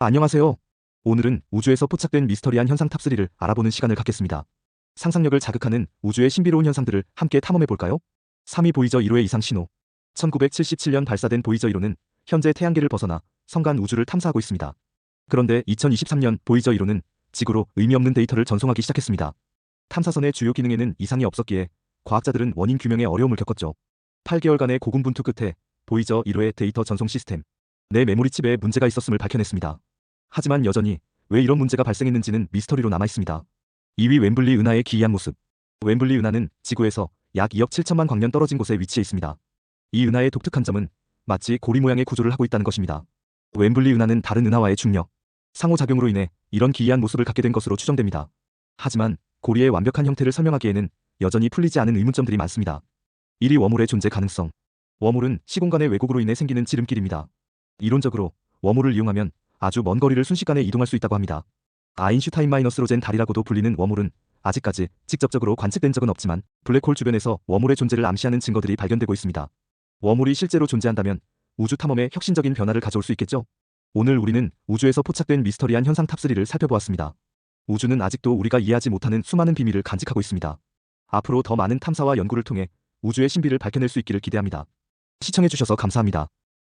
안녕하세요. 오늘은 우주에서 포착된 미스터리한 현상 탑3를 알아보는 시간을 갖겠습니다. 상상력을 자극하는 우주의 신비로운 현상들을 함께 탐험해 볼까요? 3위 보이저 1호의 이상 신호. 1977년 발사된 보이저 1호는 현재 태양계를 벗어나 성간 우주를 탐사하고 있습니다. 그런데 2023년 보이저 1호는 지구로 의미 없는 데이터를 전송하기 시작했습니다. 탐사선의 주요 기능에는 이상이 없었기에 과학자들은 원인 규명에 어려움을 겪었죠. 8개월간의 고군분투 끝에 보이저 1호의 데이터 전송 시스템 내 메모리 칩에 문제가 있었음을 밝혀냈습니다. 하지만 여전히 왜 이런 문제가 발생했는지는 미스터리로 남아 있습니다. 2위 웸블리 은하의 기이한 모습. 웸블리 은하는 지구에서 약 2억 7천만 광년 떨어진 곳에 위치해 있습니다. 이 은하의 독특한 점은 마치 고리 모양의 구조를 하고 있다는 것입니다. 웸블리 은하는 다른 은하와의 중력, 상호작용으로 인해 이런 기이한 모습을 갖게 된 것으로 추정됩니다. 하지만 고리의 완벽한 형태를 설명하기에는 여전히 풀리지 않은 의문점들이 많습니다. 1위 워몰의 존재 가능성. 워몰은 시공간의 왜곡으로 인해 생기는 지름길입니다. 이론적으로 워몰을 이용하면 아주 먼 거리를 순식간에 이동할 수 있다고 합니다. 아인슈타인 마이너스 로젠 달이라고도 불리는 워몰은 아직까지 직접적으로 관측된 적은 없지만 블랙홀 주변에서 워몰의 존재를 암시하는 증거들이 발견되고 있습니다. 워몰이 실제로 존재한다면 우주 탐험에 혁신적인 변화를 가져올 수 있겠죠? 오늘 우리는 우주에서 포착된 미스터리한 현상 탑3를 살펴보았습니다. 우주는 아직도 우리가 이해하지 못하는 수많은 비밀을 간직하고 있습니다. 앞으로 더 많은 탐사와 연구를 통해 우주의 신비를 밝혀낼 수 있기를 기대합니다. 시청해주셔서 감사합니다.